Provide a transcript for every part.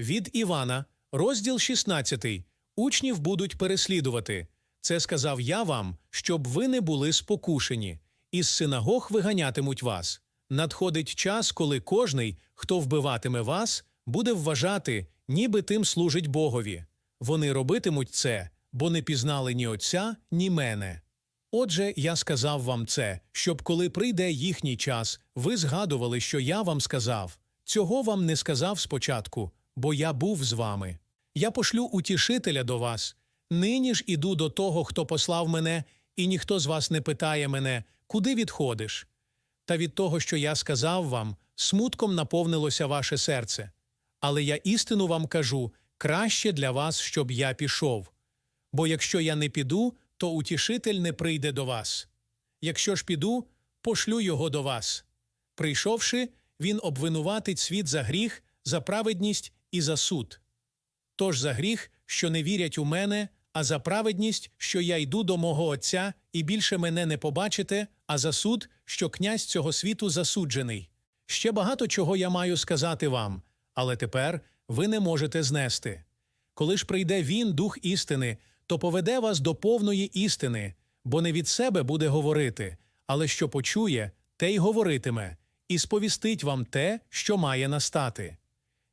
Від Івана, розділ 16. Учнів будуть переслідувати. Це сказав я вам, щоб ви не були спокушені. Із синагог виганятимуть вас. Надходить час, коли кожний, хто вбиватиме вас, буде вважати, ніби тим служить Богові. Вони робитимуть це, бо не пізнали ні Отця, ні мене. Отже, я сказав вам це, щоб коли прийде їхній час, ви згадували, що я вам сказав. Цього вам не сказав спочатку, бо я був з вами. Я пошлю утішителя до вас. Нині ж іду до того, хто послав мене, і ніхто з вас не питає мене, куди відходиш. Та від того, що я сказав вам, смутком наповнилося ваше серце. Але я істину вам кажу краще для вас, щоб я пішов. Бо якщо я не піду, то утішитель не прийде до вас. Якщо ж піду, пошлю його до вас. Прийшовши, він обвинуватить світ за гріх, за праведність і за суд. Тож за гріх, що не вірять у мене, а за праведність, що я йду до мого Отця, і більше мене не побачите, а за суд, що князь цього світу засуджений. Ще багато чого я маю сказати вам, але тепер ви не можете знести. Коли ж прийде він, дух істини, то поведе вас до повної істини, бо не від себе буде говорити, але що почує, те й говоритиме, і сповістить вам те, що має настати.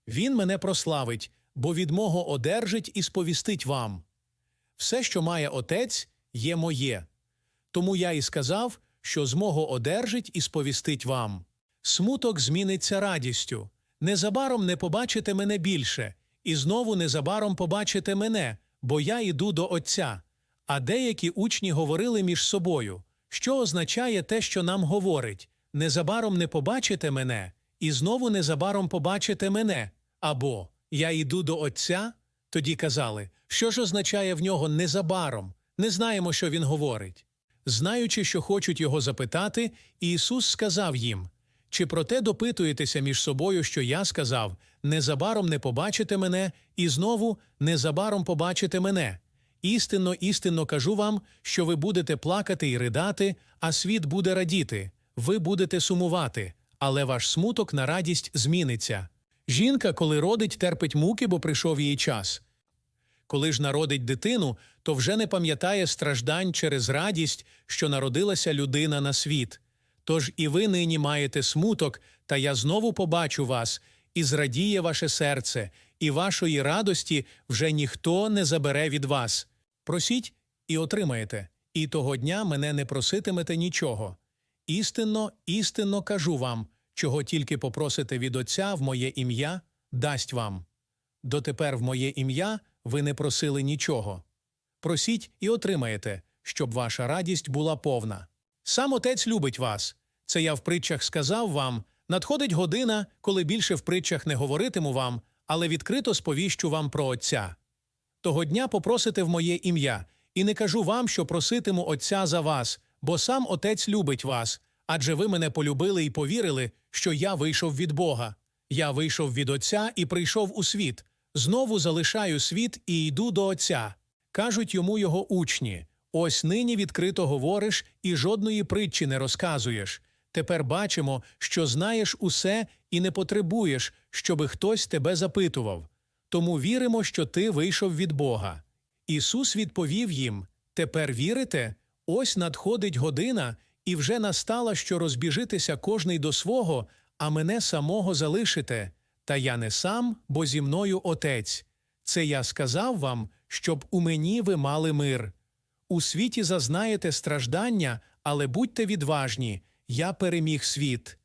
Він мене прославить, бо від мого одержить і сповістить вам. Все, що має отець, є моє. Тому я і сказав, що з мого одержить і сповістить вам. Смуток зміниться радістю. Незабаром не побачите мене більше, і знову незабаром побачите мене, бо я йду до Отця. А деякі учні говорили між собою, що означає те, що нам говорить незабаром не побачите мене, і знову незабаром побачите мене. Або я йду до Отця. Тоді казали, що ж означає в нього незабаром, не знаємо, що він говорить. Знаючи, що хочуть його запитати, Ісус сказав їм: Чи проте допитуєтеся між собою, що я сказав, незабаром не побачите мене, і знову незабаром побачите мене? Істинно, істинно кажу вам, що ви будете плакати і ридати, а світ буде радіти, ви будете сумувати, але ваш смуток на радість зміниться. Жінка, коли родить, терпить муки, бо прийшов її час. Коли ж народить дитину, то вже не пам'ятає страждань через радість, що народилася людина на світ. Тож і ви нині маєте смуток, та я знову побачу вас, і зрадіє ваше серце, і вашої радості вже ніхто не забере від вас. Просіть і отримаєте, і того дня мене не проситимете нічого. Істинно, істинно кажу вам, чого тільки попросите від Отця в моє ім'я, дасть вам. Дотепер в моє ім'я ви не просили нічого. Просіть і отримаєте, щоб ваша радість була повна. Сам Отець любить вас. Це я в притчах сказав вам. Надходить година, коли більше в притчах не говоритиму вам, але відкрито сповіщу вам про Отця. Того дня попросите в моє ім'я, і не кажу вам, що проситиму Отця за вас, бо сам Отець любить вас, адже ви мене полюбили і повірили, що я вийшов від Бога. Я вийшов від Отця і прийшов у світ. Знову залишаю світ і йду до Отця. Кажуть йому його учні: ось нині відкрито говориш і жодної притчі не розказуєш. Тепер бачимо, що знаєш усе і не потребуєш, щоби хтось тебе запитував. Тому віримо, що ти вийшов від Бога. Ісус відповів їм: Тепер вірите? Ось надходить година, і вже настала, що розбіжитися кожний до свого, а мене самого залишите. Та я не сам, бо зі мною Отець. Це я сказав вам, щоб у мені ви мали мир. У світі зазнаєте страждання, але будьте відважні, я переміг світ.